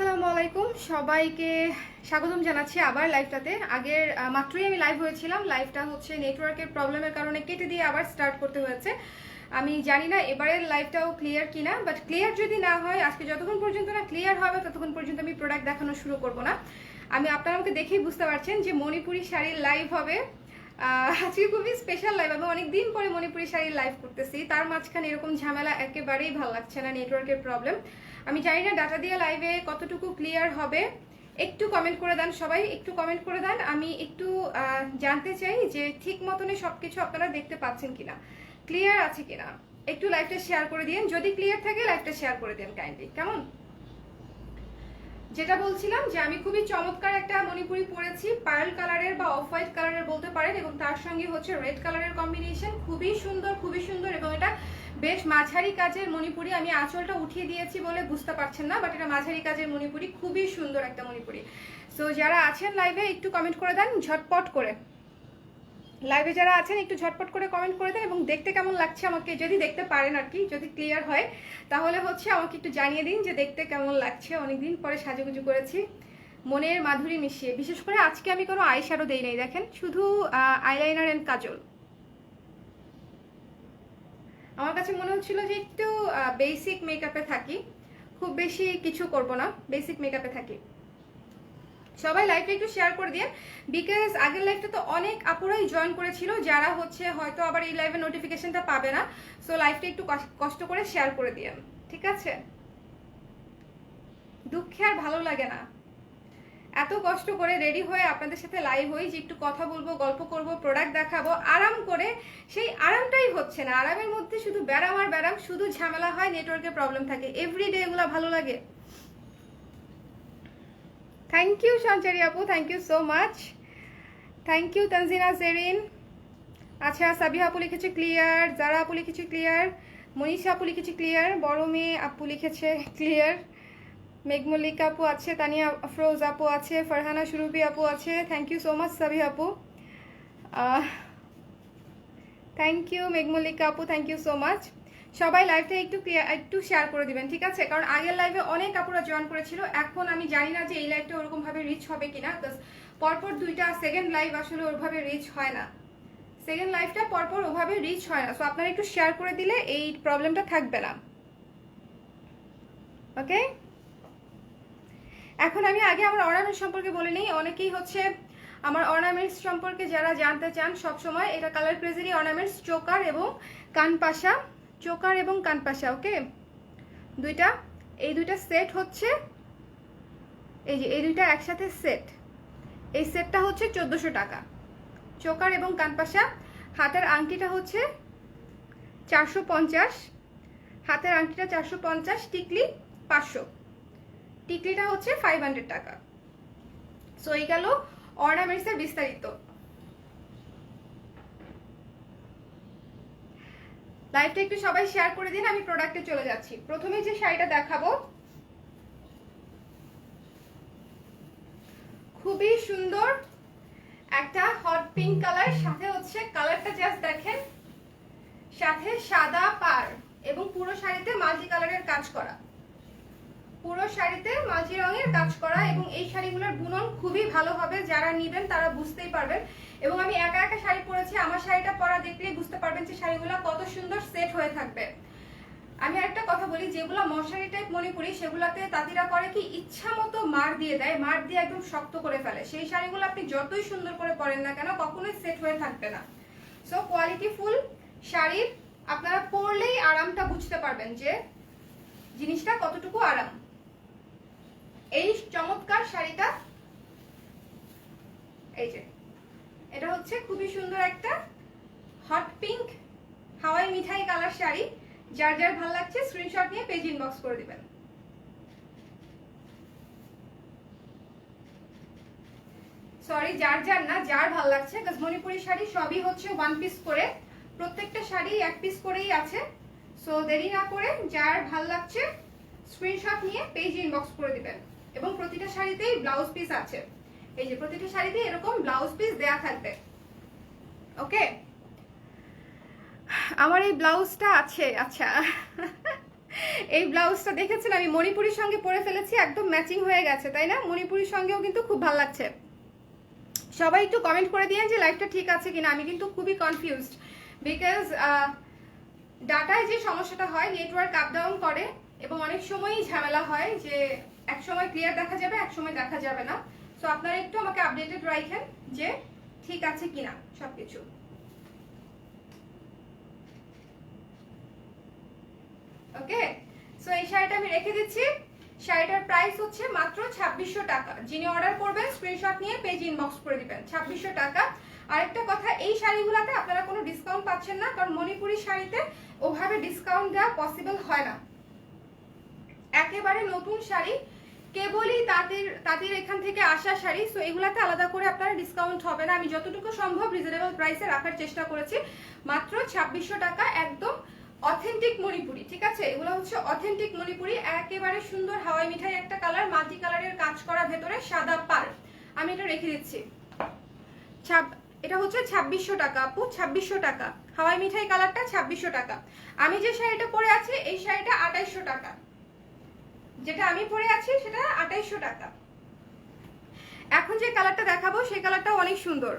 আসসালামু আলাইকুম। সবাইকে স্বাগতম জানাচ্ছি আবার লাইভটাতে। আগের মাত্রই আমি লাইভ হয়েছিলাম। লাইভটা হচ্ছে নেটওয়ার্কের প্রবলেমের কারণে কেটে দিয়ে আবার স্টার্ট করতে হয়েছে। আমি জানি না এবারের লাইভটাও ক্লিয়ার কিনা বাট ক্লিয়ার যদি না হয়, আজকে যতক্ষণ পর্যন্ত না ক্লিয়ার হবে, ততক্ষণ পর্যন্ত আমি প্রোডাক্ট দেখানো শুরু করব না। আমি আপনারা আমাকে দেখেই বুঝতে পারছেন যে মণিপুরি শাড়ির লাইভ হবে। আজকে খুবই স্পেশাল লাইভ আমি অনেকদিন পরে মণিপুরি শাড়ির লাইভ করতেছি। তার মাঝখানে এরকম ঝামেলা একেবারেই ভালো লাগছে না নেটওয়ার্কের প্রবলেম আমি জানি না ডাটা দিয়ে লাইভে কতটুকু ক্লিয়ার হবে। একটু কমেন্ট করে দেন সবাই, একটু কমেন্ট করে দেন। আমি একটু জানতে চাই যে ঠিক মতনে সবকিছু আপনারা দেখতে পাচ্ছেন কিনা। ক্লিয়ার আছে কিনা? একটু লাইভটা শেয়ার করে দিন যদি ক্লিয়ার থাকে লাইভটা শেয়ার করে দিন কাইন্ডলি কেমন? যেটা বলছিলাম যে আমি খুবই চমৎকার একটা মণিপুরি পরেছি। পার্ল কালারের বা অফ হোয়াইট কালারের বলতে পারেন এবং তার সঙ্গে হচ্ছে রেড কালারের কম্বিনেশন খুবই সুন্দর খুবই সুন্দর এবং এটা বেশ মাঝারি কাজের মণিপুরি আমি আঁচলটা উঠিয়ে দিয়েছি বলে বুঝতে পারছেন না বাট এটা মাঝারি কাজের মণিপুরি, খুবই সুন্দর একটা মণিপুরি। সো যারা আছেন লাইভে একটু কমেন্ট করে দেন, ঝটপট করে। লাইভে যারা আছেন, একটু ঝটপট করে কমেন্ট করে দেন, এবং দেখতে কেমন লাগছে আমাকে, যদি দেখতে পারেন আর কি, যদি ক্লিয়ার হয়, তাহলে হচ্ছে আমাকে একটু জানিয়ে দিন যে দেখতে কেমন লাগছে। অনেকদিন পরে সাজুগুজু করেছি, মনের মাধুরী মিশিয়ে। বিশেষ করে আজকে আমি কোনো আই শ্যাডো দেই নাই, দেখেন, শুধু আইলাইনার অ্যান্ড কাজল। আমার কাছে মনে হচ্ছিল যে একটু বেসিক মেকআপে থাকি। খুব বেশি কিছু করব না বেসিক মেকআপে থাকি। সবাই লাইভটা একটু শেয়ার করে দিয়ে বিকজ আগের লাইভটা তো অনেক আপুরাই জয়েন করেছিল, যারা হচ্ছে হয়তো আবার এই লাইভের নোটিফিকেশনটা পাবে না। সো লাইভটা একটু কষ- কষ্ট করে শেয়ার করে দিয়ে, ঠিক আছে? দুঃখে আর ভালো লাগে না। এত কষ্ট করে রেডি হয়ে আপনাদের সাথে লাইভ হই যে একটু কথা বলব, গল্প করব প্রোডাক্ট দেখাবো, আরাম করে সেই আরামটাই হচ্ছে না। আরামের মধ্যে শুধু ব্যারাম আর ব্যারাম, শুধু ঝামেলা হয় নেটওয়ার্কের প্রবলেম থাকে। এভরিডে এগুলো ভালো লাগে। থ্যাংক ইউ সঞ্চারি আপু thank you so much thank you Tanjina Zerin আচ্ছা সাবিহা আপু লিখেছে ক্লিয়ার জারা আপু লিখেছে ক্লিয়ার মনীষা আপু লিখেছে ক্লিয়ার বড় মেয়ে আপু লিখেছে ক্লিয়ার মেঘমল্লিকা আপু আছে, তানিয়া আফরোজ আপু আছে, ফারহানা সুরুবি আপু আছে। Thank you so much Sabiha আপু। থ্যাংক ইউ মেঘমল্লিকা আপু থ্যাংক ইউ সো মাচ সবাই লাইভটা একটু একটু শেয়ার করে দিবেন, ঠিক আছে? কারণ আগের লাইভে অনেক আপুরা জয়েন করেছিল, এখন আমি জানি না যে এই লাইভটা ওরকম ভাবে রিচ হবে কিনা পরপর দুইটা সেকেন্ড লাইভ আসলে ওরভাবে রিচ হয় না। সেকেন্ড লাইভটা পরপর ওভাবে রিচ হয় না। সো আপনারা একটু শেয়ার করে দিলে এই প্রবলেমটা থাকবে না। ওকে এখন আমি আগে আমার অর্নামেন্ট সম্পর্কে বলে নিই। অনেকেই হচ্ছে আমার অর্নামেন্টস সম্পর্কে যারা জানতে চান সব সময় এটা কালার ক্রেজারি অর্নামেন্টস চোকার এবং কানপাশা, চোকার এবং কানপাশা, ওকে? দুইটা, এই দুইটা সেট হচ্ছে, এই যে, এই দুইটা একসাথে সেট। এই সেটটা হচ্ছে চোদ্দোশো টাকা। চোকার এবং কানপাশা, হাতের আংটিটা হচ্ছে চারশো পঞ্চাশ, হাতের আংটিটা চারশো পঞ্চাশ, টিকলি পাঁচশো। টিকলিটা হচ্ছে ফাইভ হান্ড্রেড টাকা। সো এই গেল অর্নামেন্টসের বিস্তারিত। লাইভটা একটু সবাই শেয়ার করে দিন, আমি প্রোডাক্টে চলে যাচ্ছি। প্রথমে যে শাড়িটা দেখাবো, খুবই সুন্দর একটা হট পিঙ্ক কালার সাথে হচ্ছে কালারটা জাস্ট দেখেন, সাথে সাদা পার এবং পুরো শাড়িতে মাল্টি কালারের কাজ করা। পুরো শাড়িতে মাঝি রঙের কাজ করা এবং এই শাড়িগুলোর বুনন খুবই ভালো হবে। যারা নেবেন তারা বুঝতেই পারবেন। এবং আমি একা একা শাড়ি পরেছি, আমার শাড়িটা পরা দেখলেই বুঝতে পারবেন যে শাড়িগুলো কত সুন্দর সেট হয়ে থাকবে। আমি একটা কথা বলি, যেগুলো মশারি টাইপ মনে করি সেগুলোতে তাঁতিরা করে কি ইচ্ছা মতো মার দিয়ে দেয়, মার দিয়ে একদম শক্ত করে ফেলে। সেই শাড়িগুলো আপনি যতই সুন্দর করে পরেন না কেন, কখনোই সেট হয়ে থাকবে না। সো কোয়ালিটি ফুল শাড়ির, আপনারা পরলেই আরামটা বুঝতে পারবেন যে জিনিসটা কতটুকু আরাম। এই চমৎকার শাড়িটা, এই যে, এটা হচ্ছে খুবই সুন্দর একটা হট পিঙ্ক হাওয়াই মিঠাই কালার শাড়ি। যার যার ভালো লাগছে স্ক্রিনশট নিয়ে পেজ ইনবক্স করে দিবেন। সরি যার যার না, যার ভালো লাগছে মণিপুরি শাড়ি সবই হচ্ছে ওয়ান পিস করে। প্রত্যেকটা শাড়ি এক পিস করেই আছে। সো দেরি না করে, যার ভালো লাগছে স্ক্রিনশট নিয়ে পেজ ইনবক্স করে দিবেন। এবং প্রতিটা শাড়িতেই ব্লাউজ পিস আছে। এই যে প্রতিটা শাড়িতে এরকম ব্লাউজ পিস দেয়া থাকবে। ওকে আমার এই ব্লাউজটা আছে আচ্ছা। এই ব্লাউজটা দেখেছেন? আমি মণিপুরির সঙ্গে পরে ফেলেছি, একদম ম্যাচিং হয়ে গেছে, তাই না? মণিপুরির সঙ্গেও কিন্তু খুব ভালো লাগছে। সবাই একটু কমেন্ট করে দিয়েন যে লাইফটা ঠিক আছে কিনা। আমি কিন্তু খুবই কনফিউজড বিকজ ডাটায় যে সমস্যাটা হয় নেটওয়ার্ক আপ ডাউন করে এবং অনেক সময়ই ঝামেলা হয় যে এক সময় ক্লিয়ার দেখা যাবে এক সময় দেখা যাবে না। সো আপনারা একটু আমাকে আপডেটেড রাখেন যে ঠিক আছে কিনা সবকিছু। ওকে সো এই শাড়িটা আমি রেখে দিচ্ছি। শাড়িটার প্রাইস হচ্ছে মাত্র ছাব্বিশশো টাকা। যিনি অর্ডার করবেন স্ক্রিনশট নিয়ে পেজ ইনবক্স করে দিবেন। ছাব্বিশশো টাকা। আরেকটা কথা, এই শাড়িগুলোতে আপনারা কোনো ডিসকাউন্ট পাচ্ছেন না, কারণ মণিপুরি শাড়িতে ওভাবে ডিসকাউন্ট দেওয়া পসিবল হয় না। একেবারে নতুন শাড়ি কেবলই তাদের তাদের এখান থেকে আসা শাড়ি সো এগুলাতে আলাদা করে আপনারা ডিসকাউন্ট হবে না। আমি যতটুকু সম্ভব রিজনেবল প্রাইসে রাখার চেষ্টা করেছি। মাত্র ছাব্বিশশো টাকা একদম অথেন্টিক মণিপুরি, ঠিক আছে? এগুলো হচ্ছে অথেন্টিক মণিপুরি, একেবারে সুন্দর হাওয়াই মিঠাই একটা কালার মাল্টি কালারের কাজ করা ভেতরে সাদা পার। আমি এটা রেখে দিচ্ছি। এটা হচ্ছে ছাব্বিশশো টাকা। আপু, ছাব্বিশশো টাকা। হাওয়াই মিঠাই কালারটা ছাব্বিশশো টাকা। আমি যে শাড়িটা পরে আছি, এই শাড়িটা আঠাইশশো টাকা। যেটা আমি পরে আছি, সেটা আঠাইশশো টাকা। এখন যে কালারটা দেখাবো, সেই কালারটা অনেক সুন্দর।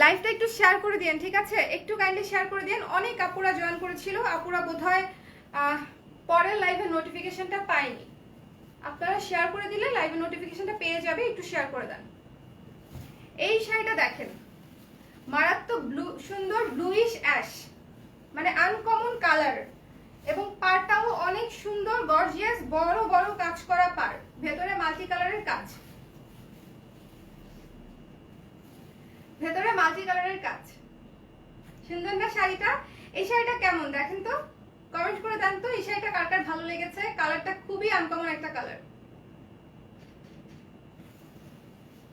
লাইভটা একটু শেয়ার করে দিন ঠিক আছে? একটু কাইন্ডলি শেয়ার করে দিন অনেক আপুরা জয়েন করেছিল, আপুরা বোধহয় পরের লাইভের নোটিফিকেশনটা পায়নি। আপনারা শেয়ার করে দিলে লাইভের নোটিফিকেশনটা পেয়ে যাবে, একটু শেয়ার করে দেন। এই শাড়িটা দেখেন। মারাত্মক ব্লু সুন্দর ব্লুইশ অ্যাশ মানে আনকমন কালার এবং পাড়টাও অনেক সুন্দর গর্জিয়াস বড় বড় কাজ করা পাড়। ভেতরে মাল্টি কালারের কাজ। ভেতরে মাল্টি কালারের কাজ। সুন্দর না শাড়িটা, এই শাড়িটা কেমন? দেখেন তো। কমেন্ট করে দেন তো, এই শাড়িটা কার কার ভালো লেগেছে? কালারটা খুবই আনকমন একটা কালার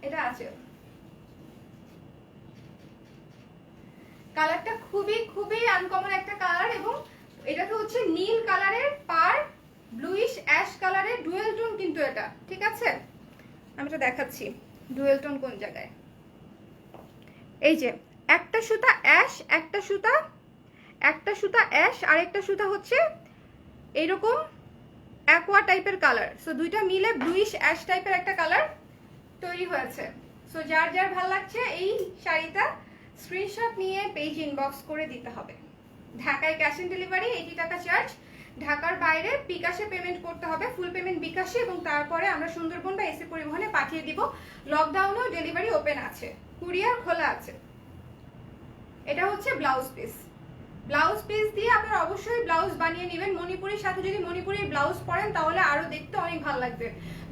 এটা আছে। কালারটা খুবই খুবই আনকমন একটা কালার এবং এটাতে হচ্ছে নীল কালারের পার ব্লুইশ অ্যাশ কালারের ডুয়েল টোন কিন্তু এটা, ঠিক আছে? আমি এটা দেখাচ্ছি ডুয়েল টোন কোন জায়গায়? এই যে, একটা সুতা অ্যাশ একটা সুতা একটা সুতা অ্যাশ আর একটা সুতা হচ্ছে এইরকম অ্যাকোয়া টাইপের কালার সো দুইটা মিলে ব্লুইশ অ্যাশ টাইপের একটা কালার তৈরি হয়েছে। সো যার যার ভালো লাগছে, এই শাড়িটা স্ক্রিনশট নিয়ে পেজ ইনবক্স করে দিতে হবে। ঢাকায় ক্যাশ অন ডেলিভারি এইটি টাকা চার্জ ঢাকার বাইরে বিকাশে পেমেন্ট করতে হবে ফুল পেমেন্ট বিকাশে এবং তারপরে আমরা সুন্দরবন বা এসি পরিবহনে পাঠিয়ে দিব। লকডাউনেও ডেলিভারি ওপেন আছে। কুরিয়ার খোলা আছে। এটা হচ্ছে ব্লাউজ পিস ব্লাউজ পিস দিয়ে আপনারা অবশ্যই ব্লাউজ বানিয়ে নেবেন। মণিপুরির সাথে যদি মণিপুরি ব্লাউজ পরেন, তাহলে আরও দেখতে অনেক ভালো লাগবে।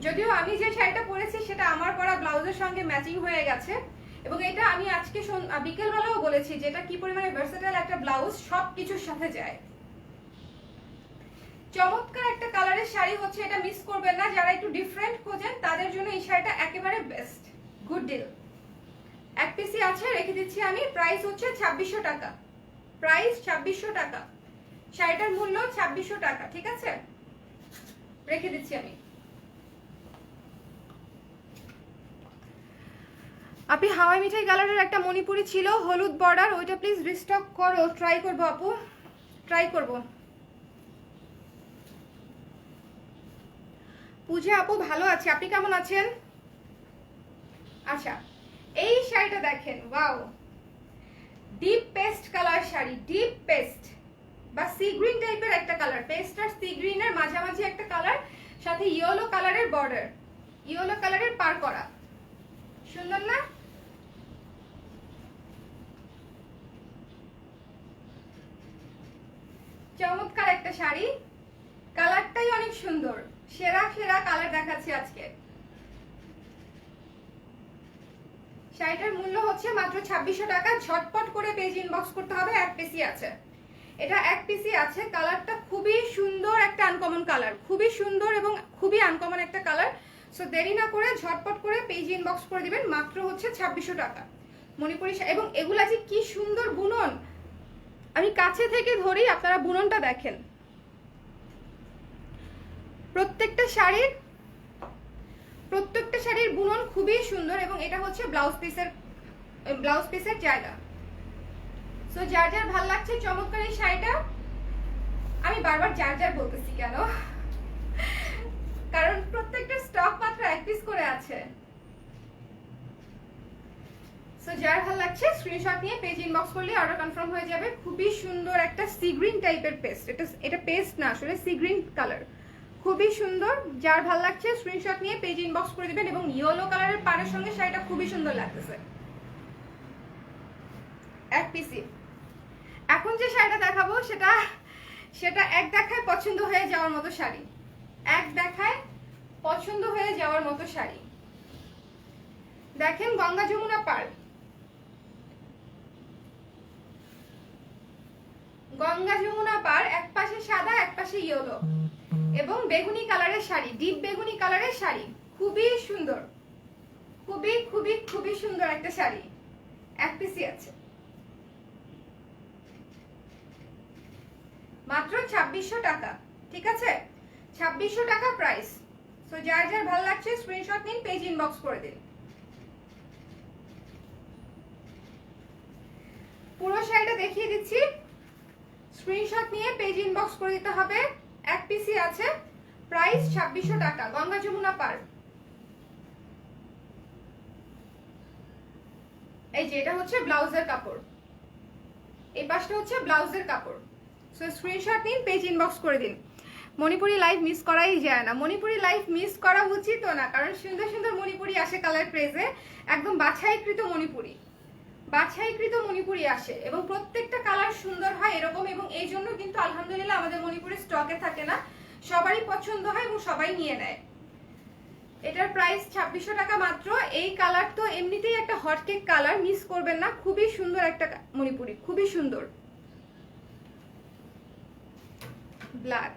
যদিও আমি যে শাড়িটা পরেছি, সেটা আমার পরা ব্লাউজের সঙ্গে ম্যাচিং হয়ে গেছে। এবং এটা আমি আজকে বিকেলবেলাও বলেছি, যেটা কি পরিমাণে ভার্সেটাইল একটা ব্লাউজ সব কিছুর সাথে যায়। চমৎকার একটা কালারের শাড়ি হচ্ছে, এটা মিস করবেন না। যারা একটু ডিফারেন্ট খোঁজেন, তাদের জন্য এই শাড়িটা একেবারে বেস্ট গুড ডিল এক পিসি আছে, রেখে দিচ্ছি আমি। প্রাইস হচ্ছে ছাব্বিশশো টাকা। প্রাইস ছাব্বিশশো টাকা। শাড়িটার মূল্য ছাব্বিশশো টাকা, ঠিক আছে? রেখে দিচ্ছি আমি। আপনি হাওয়াই মিঠাই কালারের একটা মণিপুরি ছিল, হলুদ বর্ডার ওইটা প্লিজ রিস্টক করো। ট্রাই করব আপু। ট্রাই করব। পূজা আপু ভালো আছে? আপনি কেমন আছেন? আচ্ছা এই শাড়িটা দেখেন, wow. Deep paste colour sari deep paste বা সি গ্রিন টাইপের একটা কালার পেস্ট আর সি গ্রিনের মাঝামাঝি একটা কালার সাথে ইয়েলো কালারের বর্ডার ইয়েলো কালারের পার করা। সুন্দর না? চমৎকার একটা শাড়ি। কালারটাই অনেক সুন্দর। সেরা সেরা কালার দেখাচ্ছি আজকে। শাড়িটার মূল্য হচ্ছে মাত্র ছাব্বিশশো টাকা। ঝটপট করে পেজ ইনবক্স করতে হবে, এক পিসি আছে। এটা এক পিসি আছে। কালারটা খুবই সুন্দর একটা আনকমন কালার খুবই সুন্দর এবং খুবই আনকমন একটা কালার সো দেরি না করে ঝটপট করে পেজ ইনবক্স করে দিবেন। মাত্র হচ্ছে ছাব্বিশশো টাকা। মণিপুরি এবং এগুলা যে কি সুন্দর বুনন! আমি কাছে থেকে ধরি আপনারা বুননটা দেখেন। প্রত্যেকটা শাড়ির প্রত্যেকটা শাড়ির বুনন খুবই সুন্দর এবং এটা হচ্ছে ব্লাউজ পিসের ব্লাউজ পিসের জায়গা। সো যার যার ভালো লাগছে চমৎকার এই শাড়িটা, আমি বারবার যার যার বলতেছি কেন? কারণ প্রত্যেকটা স্টক মাত্র এক পিস করে আছে। সো যার ভালো লাগছে স্ক্রিনশট নিয়ে পেজ ইনবক্স করলে অর্ডার কনফার্ম হয়ে যাবে। খুবই সুন্দর একটা সি গ্রিন টাইপের পেস্ট এটা এটা পেস্ট না, আসলে সি গ্রিন কালার খুবই সুন্দর। যার ভালো লাগছে স্ক্রিনশট নিয়ে পেজ ইনবক্স করে দিবেন এবং ইয়েলো কালারের পাড়ের সঙ্গে শাড়িটা খুবই সুন্দর লাগতেছে। এক পিসি এখন যে শাড়িটা দেখাবো, সেটা সেটা এক দেখায় পছন্দ হয়ে যাওয়ার মতো শাড়ি। এক দেখায় পছন্দ হয়ে যাওয়ার মতো শাড়ি। দেখেন গঙ্গা যমুনা পার্ক গঙ্গা যমুনা পার এক পাশে সাদা এক পাশে ইয়েলো এবং বেগুনি কালারের শাড়ি, ডিপ বেগুনি কালারের শাড়ি। খুবই সুন্দর। খুবই খুবই খুবই সুন্দর একটা শাড়ি। এক পিসি আছে। মাত্র ছাব্বিশশো টাকা, ঠিক আছে? ছাব্বিশশো টাকা প্রাইস সো যার যার ভালো লাগছে স্ক্রিনশট নিন পেজ ইনবক্স করে দিন। পুরো শাড়িটা দেখিয়ে দিচ্ছি। স্ক্রিনশট নিয়ে পেজ ইনবক্স করে দিতে হবে। এক পিসি আছে। প্রাইস ছাব্বিশশো টাকা, গঙ্গা যমুনা পার এই যে, এটা হচ্ছে ব্লাউজের কাপড়। এই পাশটা হচ্ছে ব্লাউজের কাপড়। সো স্ক্রিনশট নিন পেজ ইনবক্স করে দিন। মণিপুরি লাইভ মিস করাই যায় না। মণিপুরি লাইভ মিস করা উচিত না, কারণ সুন্দর সুন্দর মণিপুরি আসে কালার প্রেজে একদম বাছাইকৃত মণিপুরি। বাছাইকৃত মণিপুরি আসে এবং প্রত্যেকটা কালার সুন্দর হয় এরকম এবং এই জন্য কিন্তু আলহামদুলিল্লাহ আমাদের মণিপুরি স্টকে থাকে না। সবারই পছন্দ হয় এবং সবাই নিয়ে নেয়। এটার প্রাইস ছাব্বিশশো টাকা মাত্র। এই কালার তো এমনিতেই একটা হটকেক কালার মিস করবেন না। খুবই সুন্দর একটা মণিপুরি, খুবই সুন্দর। ব্ল্যাক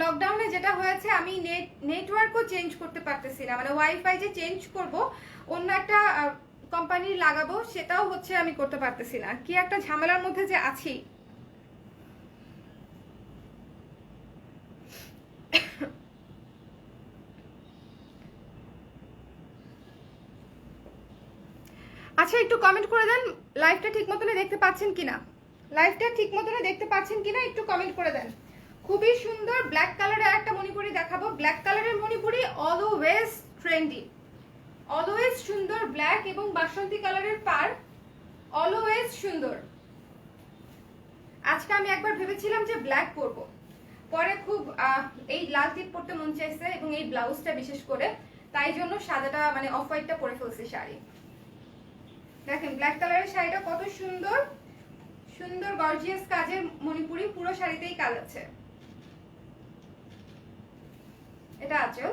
লকডাউনে যেটা হয়েছে, আমি নেট নেটওয়ার্কও চেঞ্জ করতে পারতেছি না। মানে ওয়াইফাই যে চেঞ্জ করব, অন্য একটা কোম্পানির লাগাবো, সেটাও হচ্ছে আমি করতে পারতেছি না। কি একটা ঝামেলার মধ্যে যে আছি? আচ্ছা একটু কমেন্ট করে দেন লাইভটা ঠিক মতনে দেখতে পাচ্ছেন কিনা? লাইভটা ঠিক মতনে দেখতে পাচ্ছেন কিনা, একটু কমেন্ট করে দেন। খুবই সুন্দর ব্ল্যাক কালারের একটা মণিপুরি দেখাবো। ব্ল্যাক কালারের মণিপুরি অলওয়েজ ট্রেন্ডি অলওয়েজ সুন্দর ব্ল্যাক এবং বাসন্তী কালারের পার। অলওয়েজ সুন্দর। আজকে আমি একবার ভেবেছিলাম যে ব্ল্যাক পরবো। পরে খুব এই লাল টিপ পরতে মন চাইছে এবং এই ব্লাউজটা বিশেষ করে। তাই জন্য সাদাটা মানে অফ হোয়াইটটা পরে ফেলছি শাড়ি। দেখেন ব্ল্যাক কালারের শাড়িটা কত সুন্দর। সুন্দর গর্জিয়াস কাজের মণিপুরি পুরো শাড়িতেই কাজ আছে। এটা আঁচল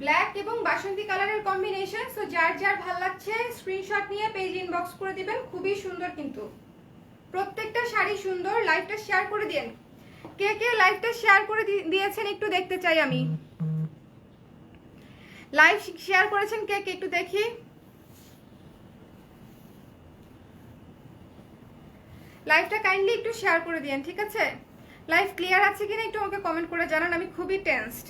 ব্ল্যাক এবং বাসন্তী কালারের কম্বিনেশন সো যার যার ভালো লাগছে স্ক্রিনশট নিয়ে পেজ ইনবক্স করে দিবেন, খুবই সুন্দর কিন্তু। প্রত্যেকটা শাড়ি সুন্দর লাইভটা শেয়ার করে দিন কে কে লাইভটা শেয়ার করে দিয়েছেন একটু দেখতে চাই আমি। লাইভ শেয়ার করেছেন কে কে একটু দেখি। লাইভটা কাইন্ডলি একটু শেয়ার করে দিন ঠিক আছে? লাইভ ক্লিয়ার আছে কিনা একটু আমাকে কমেন্ট করে জানান, আমি খুবই টেন্সড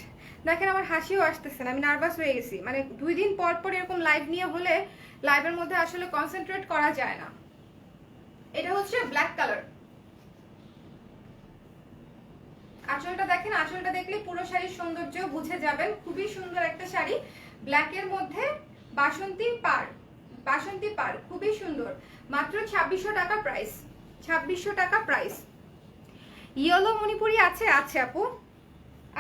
দেখেন আমার হাসিও আসতেছে না, আমি নার্ভাস হয়ে গেছি। মানে দুই দিন পর পর এরকম লাইভ নিয়ে হলে লাইভের মধ্যে আসলে কনসেন্ট্রেট করা যায় না। এটা হচ্ছে ব্ল্যাক কালার আঁচলটা দেখেন, আঁচলটা দেখলে পুরো শাড়ির সৌন্দর্য বুঝে যাবেন। খুবই সুন্দর একটা শাড়ি। ব্ল্যাকের মধ্যে বাসন্তী পার বাসন্তী পার, খুবই সুন্দর। মাত্র ছাব্বিশশো টাকা প্রাইস ছাব্বিশশো টাকা প্রাইস ইয়েলো মণিপুরি আছে আছে আপু।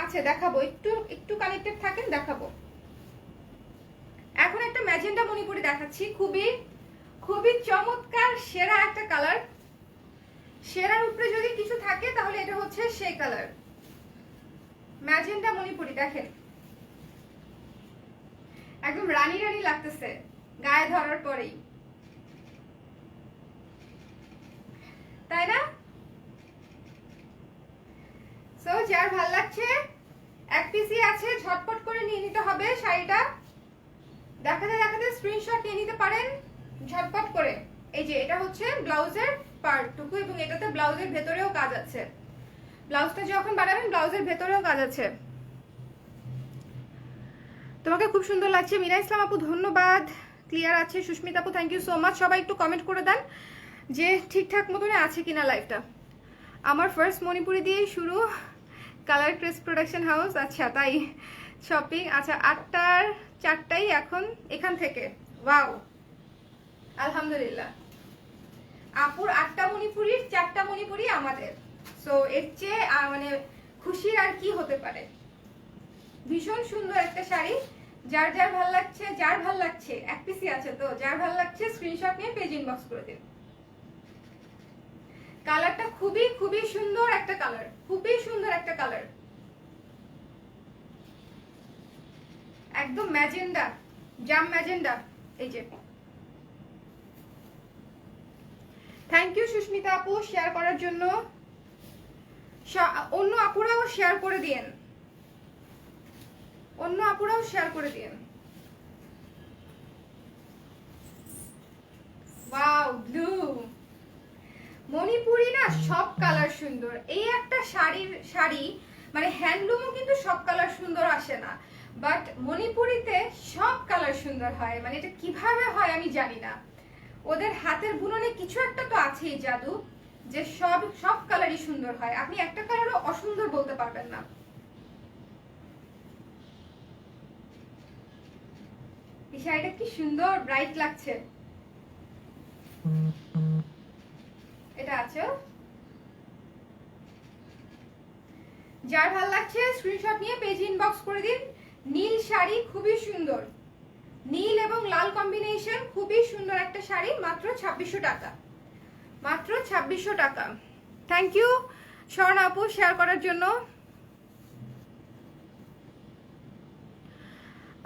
আছে, দেখাবো। একটু একটু কানেক্টেড থাকেন, দেখাবো। এখন একটা ম্যাজেন্ডা মণিপুরি দেখাচ্ছি। খুবই খুবই চমৎকার, সেরা একটা কালার সেরার উপরে যদি কিছু থাকে, তাহলে এটা হচ্ছে সেই কালার ম্যাজেন্ডা মণিপুরি, দেখেন। একদম রানী রানী লাগতেছে, গায়ে ধরার পরেই। তাই না? সো যার ভালো লাগছে, এক পিসি আছে, ঝটপট করে নিয়ে নিতে হবে শাড়িটা। দেখাতে দেখাতে স্ক্রিনশট নিয়ে নিতে পারেন, ঝটপট করে। এই যে, এটা হচ্ছে ব্লাউজের পার্টটুকু এবং এটাতে ব্লাউজের ভেতরেও কাজ আছে। ব্লাউজটা যখন বানাবেন, ব্লাউজের ভেতরেও কাজ আছে। তোমাকে খুব সুন্দর লাগছে। মিনা ইসলাম আপু, ধন্যবাদ। ক্লিয়ার আছে। সুস্মিতা আপু থ্যাংক ইউ সো মাচ সবাই একটু কমেন্ট করে দেন যে ঠিকঠাক মতনই আছে কিনা লাইফটা আমার ফার্স্ট মণিপুরি দিয়েই শুরু। কালার ক্রেস প্রোডাকশন হাউস আচ্ছা তাই শপিং আচ্ছা আটটার চারটাই এখন এখান থেকে। ওয়াও আলহামদুলিল্লাহ। আপুর আটটা মণিপুরির চারটা মণিপুরি আমাদের। সো এর চেয়ে মানে খুশির আর কি হতে পারে? ভীষণ সুন্দর একটা শাড়ি। যার যার ভালো লাগছে, যার ভালো লাগছে, এক পিসি আছে তো, যার ভালো লাগছে স্ক্রিনশট নিয়ে পেজ ইনবক্স করে দিন। কালারটা খুবই খুবই সুন্দর একটা কালার, খুবই সুন্দর একটা কালার। একদম ম্যাজেন্ডা, জাম ম্যাজেন্ডা, এই যে। থ্যাংক ইউ সুস্মিতা আপু শেয়ার করার জন্য। অন্য আপুরাও শেয়ার করে দিয়েন। অন্য আপুরাও শেয়ার করে দিয়েন। ওয়াও ব্লু মণিপুরি না সব কালার সুন্দর। এই একটা শাড়ির শাড়ি মানে হ্যান্ডলুমও কিন্তু সব কালার সুন্দর আসে না। বাট মণিপুরিতে সব কালার সুন্দর হয়। মানে এটা কীভাবে হয় আমি জানি না। ওদের হাতের বুননে কিছু একটা তো আছেই, জাদু, যে সব সব কালারই সুন্দর হয়। আপনি একটা কালারও অসুন্দর বলতে পারবেন না। এই শাড়িটা কি সুন্দর ব্রাইট লাগছে। আছে। যার ভালো লাগছে স্ক্রিনশট নিয়ে পেজ ইনবক্স করে দিন। নীল শাড়ি খুবই সুন্দর। নীল এবং লাল কম্বিনেশন খুবই সুন্দর একটা শাড়ি, মাত্র ছাব্বিশশো টাকা। মাত্র ছাব্বিশশো টাকা। থ্যাংক ইউ স্বর্ণ আপু শেয়ার করার জন্য।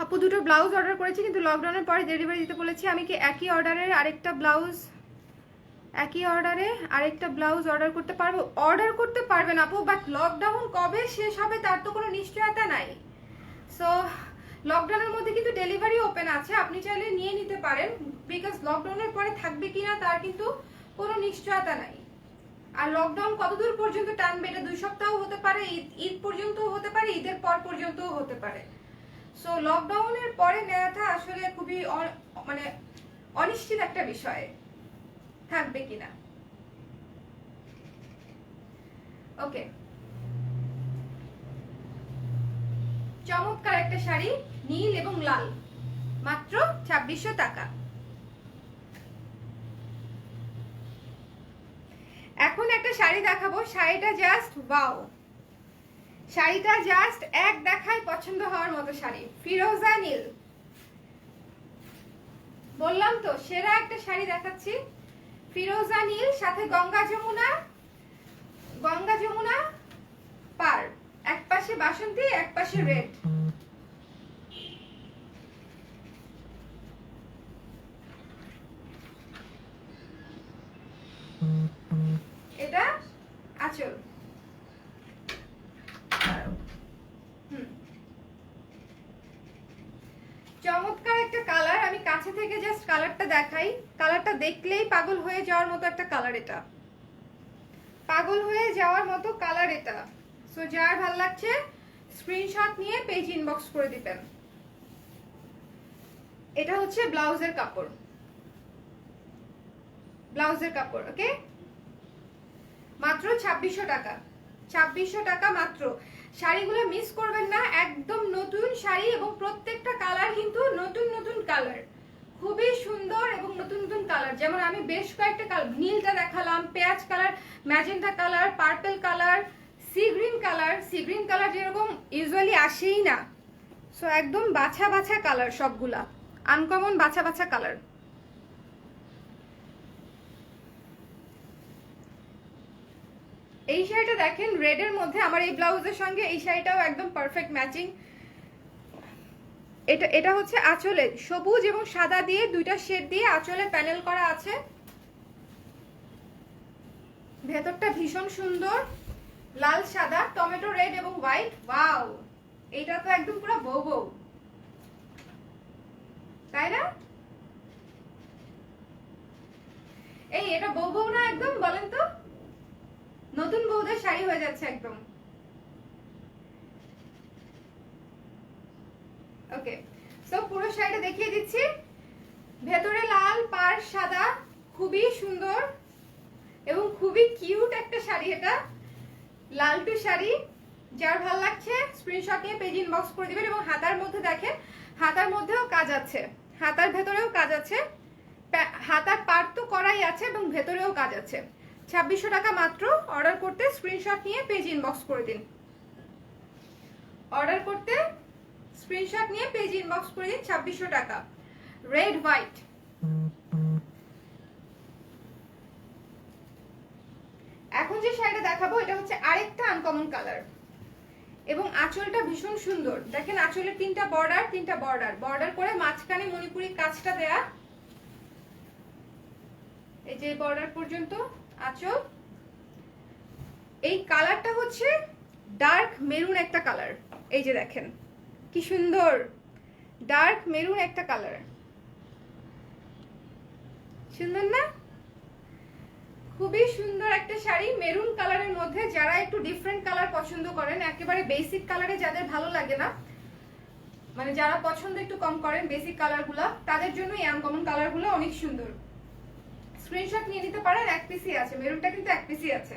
আপু দুটো ব্লাউজ অর্ডার করেছি, কিন্তু লকডাউনের পরে ডেলিভারি দিতে বলেছি। আমি কি একই অর্ডারের আরেকটা ব্লাউজ একই অর্ডারে আরেকটা ব্লাউজ অর্ডার করতে পারব? অর্ডার করতে পারবেন আপু বাট লকডাউন কবে শেষ হবে তার তো কোনো নিশ্চয়তা নাই। সো লকডাউনের মধ্যে কিন্তু ডেলিভারি ওপেন আছে, আপনি চাইলে নিয়ে নিতে পারেন বিকজ লকডাউনের পরে থাকবে কিনা তার কিন্তু কোনো নিশ্চয়তা নাই। আর লকডাউন কতদূর পর্যন্ত টানবে এটা দুই সপ্তাহ হতে পারে, ঈদ ঈদ পর্যন্ত হতে পারে, ঈদের পর পর্যন্তও হতে পারে। সো লকডাউনের পরে নেওয়াটা আসলে খুবই মানে অনিশ্চিত একটা বিষয়। থাকবে কিনা? ওকে চমৎকার একটা শাড়ি, নীল এবং লাল। মাত্র ছাব্বিশশো টাকা। এখন একটা শাড়ি দেখাবো, শাড়িটা জাস্ট বাও শাড়িটা জাস্ট এক দেখায় পছন্দ হওয়ার মতো শাড়ি, ফিরোজা নীল। বললাম তো, সেরা একটা শাড়ি দেখাচ্ছি। ফিরোজা নীল সাথে গঙ্গা যমুনা গঙ্গা যমুনা পার। এক পাশে বাসন্তী এক পাশে রেড এটা আচল হুম চমৎকার একটা কালার আমি কাছে থেকে জাস্ট কালারটা দেখাই কালারটা দেখলেই পাগল হয়ে যাওয়ার মতো একটা কালার এটা। পাগল হয়ে যাওয়ার মতো কালার এটা। সো যার ভালো লাগছে স্ক্রিনশট নিয়ে পেজ ইনবক্স করে দিবেন। এটা হচ্ছে ব্লাউজের কাপড়। ব্লাউজের কাপড় ওকে মাত্র ছাব্বিশশো টাকা। ছাব্বিশশো টাকা মাত্র। শাড়িগুলো মিস করবেন না, একদম নতুন শাড়ি এবং প্রত্যেকটা কালার কিন্তু নতুন নতুন কালার খুবই সুন্দর এবং নতুন নতুন কালার যেমন আমি বেশ কয়েকটা কালার নীলটা দেখালাম, পেঁয়াজ colour magenta colour purple colour sea green colour sea green colour যেরকম ইউজুয়ালি আসেই না। সো একদম বাছা বাছা কালার সবগুলা। আনকমন বাছা বাছা কালার এই শাড়িটা দেখেন রেডের মধ্যে। আমার এই ব্লাউজের সঙ্গে এই শাড়িটাও একদম পারফেক্ট ম্যাচিং এটা এটা হচ্ছে আঁচলে সবুজ এবং সাদা দিয়ে দুইটা শেড দিয়ে আঁচলে প্যানেল করা আছে। ভেতরটা ভীষণ সুন্দর, লাল, সাদা, টমেটো, রেড এবং হোয়াইট। ওয়াও! এইটা তো একদম পুরো বউ বউ তাই না? এই, এটা বউ বউ না একদম, বলেন তো? নতুন বউদের শাড়ি হয়ে যাচ্ছে একদম। ওকে সো পুরো শাড়িটা দেখিয়ে দিচ্ছি। ভেতরে লাল, পার, সাদা, খুবই সুন্দর এবং খুবই কিউট একটা শাড়ি এটা। লালটু শাড়ি। যার ভালো লাগছে স্ক্রিনশট নিয়ে পেজ ইনবক্স করে দিবেন এবং হাতার মধ্যে দেখেন, হাতার মধ্যেও কাজ আছে। হাতার ভেতরেও কাজ আছে। হাতার পার তো করাই আছে এবং ভেতরেও কাজ আছে। ছাব্বিশশো টাকা মাত্র অর্ডার করতে স্ক্রিনশট নিয়ে পেজ ইনবক্স করে দিন। অর্ডার করতে স্ক্রিনশট নিয়ে পেজ ইনবক্স করে দিন ছাব্বিশশো টাকা। রেড হোয়াইট এখন যে শাড়িটা দেখাবো, এটা হচ্ছে আরেকটা আনকমন কালার এবং আঁচলটা ভীষণ সুন্দর। দেখেন আঁচলের তিনটা বর্ডার তিনটা বর্ডার বর্ডার করে মাঝখানে মণিপুরি কাজটা দেয়া। এই যে বর্ডার পর্যন্ত আঁচল। এই কালারটা হচ্ছে ডার্ক মেরুন একটা কালার এই যে দেখেন। কি সুন্দর। ডার্ক মেরুন একটা কালার সুন্দর না? খুবই সুন্দর একটা শাড়ি মেরুন কালারের মধ্যে যারা একটু ডিফারেন্ট কালার পছন্দ করেন, একেবারে বেসিক কালারে যাদের ভালো লাগে না মানে যারা পছন্দ একটু কম করেন বেসিক কালারগুলো তাদের জন্য এই আনকমন কালারগুলো অনেক সুন্দর। স্ক্রিনশট নিয়ে নিতে পারেন, এক পিসি আছে মেরুনটা কিন্তু এক পিসি আছে।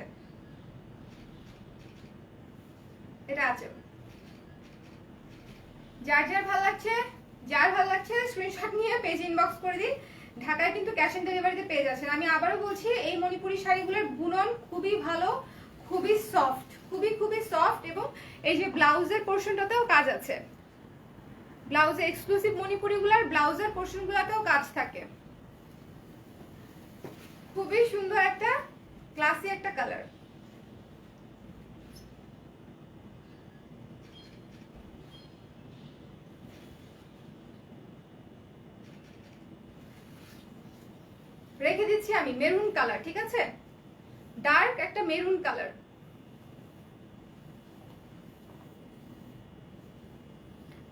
এটা আছে। যার যার ভালো লাগছে, যার ভালো লাগছে স্ক্রিনশট নিয়ে পেজ ইনবক্স করে দিন। ঢাকায় কিন্তু ক্যাশ অন ডেলিভারিতে পেয়ে যাচ্ছেন আমি আবারও বলছি, এই মণিপুরি শাড়িগুলোর বুনন খুবই ভালো, খুবই সফট খুবই খুবই সফট এবং এই যে ব্লাউজের পোর্শনটাতেও কাজ আছে। ব্লাউজে এক্সক্লুসিভ মণিপুরিগুলোর ব্লাউজের পোর্শনগুলোতেও কাজ থাকে। খুবই সুন্দর একটা ক্লাসি একটা কালার রেখে দিচ্ছি আমি মেরুন কালার, ঠিক আছে? ডার্ক একটা মেরুন কালার।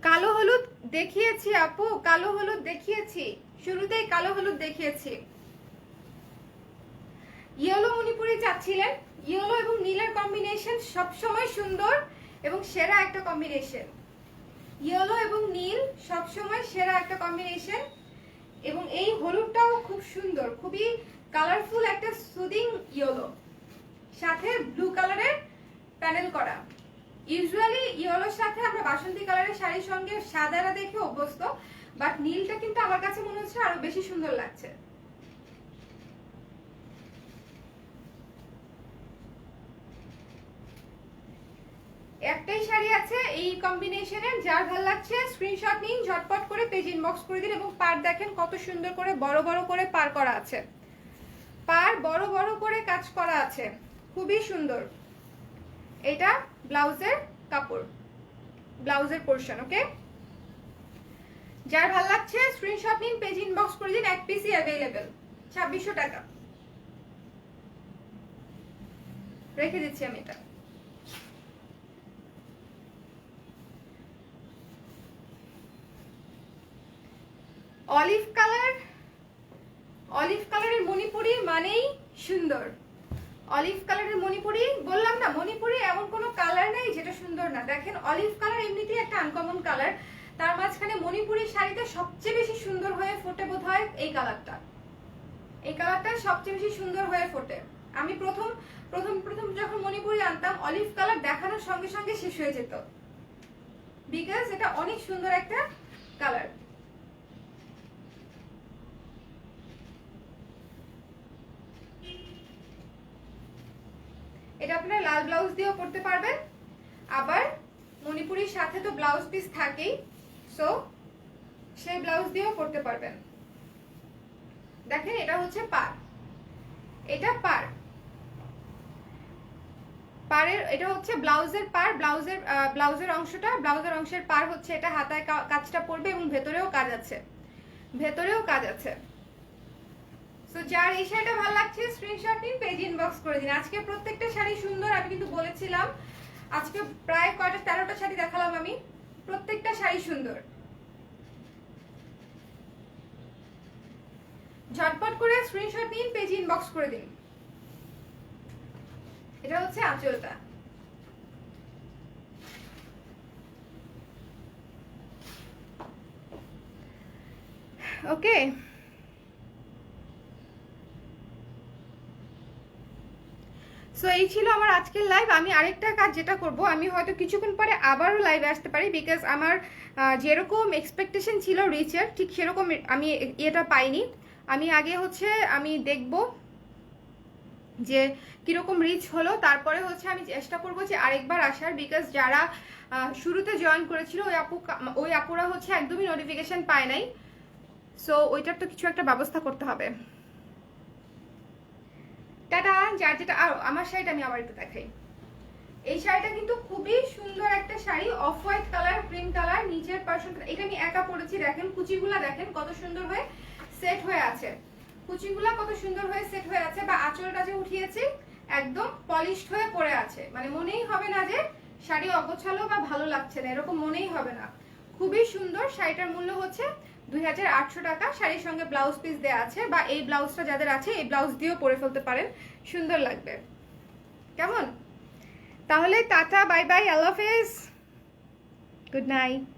কালো হলুদ দেখিয়েছি আপু, কালো হলুদ দেখিয়েছি। শুরুতেই কালো হলুদ দেখিয়েছি। ইয়েলো মণিপুরি চাচ্ছিলেন। ইয়েলো এবং নীলের কম্বিনেশন সবসময় সুন্দর এবং সেরা একটা কম্বিনেশন ইয়েলো এবং নীল সবসময় সেরা একটা কম্বিনেশন এবং এই হলুদটাও খুব সুন্দর, খুবই কালারফুল একটা সুদিং ইয়েলো সাথে ব্লু কালারের প্যানেল করা। ইউজুয়ালি ইয়েলোর সাথে আমরা বাসন্তী কালারের শাড়ির সঙ্গে সাদারা দেখে অভ্যস্ত বাট নীলটা কিন্তু আমার কাছে মনে হচ্ছে আরও বেশি সুন্দর লাগছে। একটাই শাড়ি আছে এই কম্বিনেশনের যার ভালো লাগছে স্ক্রিনশট নিন, ঝটপট করে পেজ ইনবক্স করে দিন এবং পার দেখেন কত সুন্দর করে বড় বড় করে পার করা আছে। পার বড় বড় করে কাজ করা আছে। খুবই সুন্দর। এটা ব্লাউজের কাপড়, ব্লাউজের পোর্শন ওকে যার ভালো লাগছে স্ক্রিনশট নিন পেজ ইনবক্স করে দিন, এক পিসি অ্যাভেলেবেল ছাব্বিশশো টাকা। রেখে দিচ্ছি আমি এটা। অলিভ কালার, অলিভ কালারের মণিপুরি মানেই সুন্দর। অলিভ কালারের মণিপুরি, বললাম না, মণিপুরি এমন কোনো কালার নেই যেটা সুন্দর না। দেখেন, অলিভ কালার এমনিতেই একটা আনকমন কালার। তার মাঝখানে মণিপুরি শাড়িতে সবচেয়ে বেশি সুন্দর হয়ে ফোটে বোধ হয় এই কালারটা। এই কালারটা সবচেয়ে বেশি সুন্দর হয়ে ফোটে। আমি প্রথম প্রথম প্রথম যখন মণিপুরি আনতাম, অলিভ কালার দেখানোর সঙ্গে সঙ্গে শেষ হয়ে যেত। বিকজ এটা অনেক সুন্দর একটা কালার। এটা আপনারা লাল ব্লাউজ দিয়েও পরতে পারবেন। আবার মণিপুরির সাথে তো ব্লাউজ পিস থাকেই সো সেই ব্লাউজ দিয়েও পরতে পারবেন। দেখেন, এটা হচ্ছে পার। এটা পার। পারের, এটা হচ্ছে ব্লাউজের পার ব্লাউজের ব্লাউজের অংশটা ব্লাউজের অংশের পার হচ্ছে এটা হাতায় কাজটা পড়বে এবং ভেতরেও কাজ আছে। ভেতরেও কাজ আছে। সো যার এই শাড়িটা ভালো লাগছে স্ক্রিনশট নিন পেজ ইনবক্স করে দিন। আজকে প্রত্যেকটা শাড়ি সুন্দর, আমি কিন্তু বলেছিলাম। আজকে প্রায় কয়টা? তেরোটা শাড়ি দেখালাম আমি। প্রত্যেকটা শাড়ি সুন্দর। ঝটপট করে স্ক্রিনশট নিন পেজ ইনবক্স করে দিন। এটা হচ্ছে আঁচলটা। ওকে সো এই ছিল আমার আজকের লাইভ আমি আরেকটা কাজ যেটা করব, আমি হয়তো কিছুক্ষণ পরে আবারও লাইভে আসতে পারি বিকজ আমার যেরকম এক্সপেকটেশন ছিল রিচের ঠিক সেরকম আমি এটা পাইনি। আমি আগে হচ্ছে আমি দেখব যে কীরকম রিচ হলো। তারপরে হচ্ছে আমি চেষ্টা করব যে আরেকবার আসার বিকজ যারা শুরুতে জয়েন করেছিল, ওই আপু, ওই আপুরা হচ্ছে একদমই নোটিফিকেশন পায় নাই। সো ওইটার তো কিছু একটা ব্যবস্থা করতে হবে। টাটা, যার যেটা, আর আমার শাড়িটা আমি আবার একটু দেখাই। এই শাড়িটা কিন্তু খুবই সুন্দর একটা sari off white colour cream colour নিচের পার্সন এটা আমি একা পরেছি, দেখেন, কুচিগুলা দেখেন কত সুন্দর হয়ে সেট হয়ে আছে। কুচিগুলা কত সুন্দর হয়ে সেট হয়ে আছে বা আঁচলটা যে উঠিয়েছি, একদম পলিশড হয়ে পড়ে আছে। মানে মনেই হবে না যে শাড়ি অগোছালো বা ভালো লাগছে না, এরকম মনেই হবে না। খুবই সুন্দর, শাড়িটার মূল্য হচ্ছে দুই হাজার আটশো টাকা শাড়ির সঙ্গে ব্লাউজ পিস দেওয়া আছে বা এই ব্লাউজটা যাদের আছে, এই ব্লাউজ দিয়েও পরে ফেলতে পারেন। সুন্দর লাগবে। কেমন? তাহলে টাটা বাই বাই আল্লাহ হাফেজ গুড নাইট